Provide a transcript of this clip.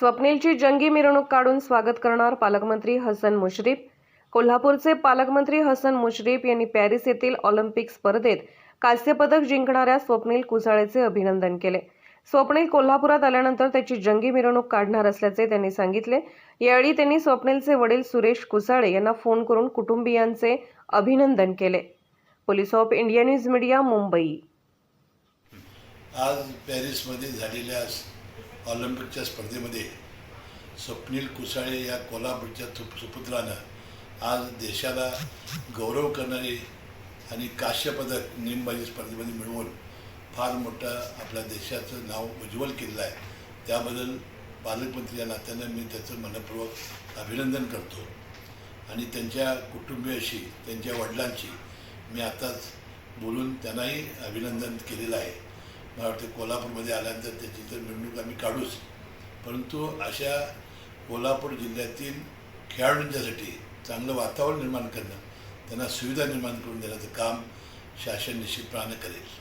स्वप्नीलची जंगी मिरवणूक काढून स्वागत करणार पालकमंत्री हसन मुश्रीफ. कोल्हापूरचे पालकमंत्री हसन मुश्रीफ यांनी पॅरिस येथील ऑलिम्पिक स्पर्धेत कांस्यपदक जिंकणाऱ्या स्वप्नील कुसाळेचे अभिनंदन केले. स्वप्नील कोल्हापुरात आल्यानंतर त्याची जंगी मिरवणूक काढणार असल्याचे त्यांनी सांगितले. यावेळी त्यांनी स्वप्नीलचे वडील सुरेश कुसाळे यांना फोन करून कुटुंबियांचे अभिनंदन केले. Police of India news media Mumbai. आज पॅरिसमध्ये झालेल्या ऑलिम्पिकच्या स्पर्धेमध्ये स्वप्नील कुसाळे या कोल्हापूरच्या सुप सुपुत्रानं आज देशाला गौरव करणारे आणि काश्यपदक नेमबाजी स्पर्धेमध्ये मिळवून फार मोठं आपल्या देशाचं नाव उज्ज्वल केलेलं आहे. त्याबद्दल पालकमंत्री या नात्यानं मी त्याचं मनपूर्वक अभिनंदन करतो. आणि त्यांच्या कुटुंबियाशी त्यांच्या वडिलांशी मी आताच बोलून त्यांनाही अभिनंदन केलेलं आहे. मला वाटतं कोल्हापूरमध्ये आल्यानंतर त्याची तर निवडणूक आम्ही काढूच. परंतु अशा कोल्हापूर जिल्ह्यातील खेळाडूंच्यासाठी चांगलं वातावरण निर्माण करणं त्यांना सुविधा निर्माण करून देण्याचं काम शासन निश्चितपणाने करेल.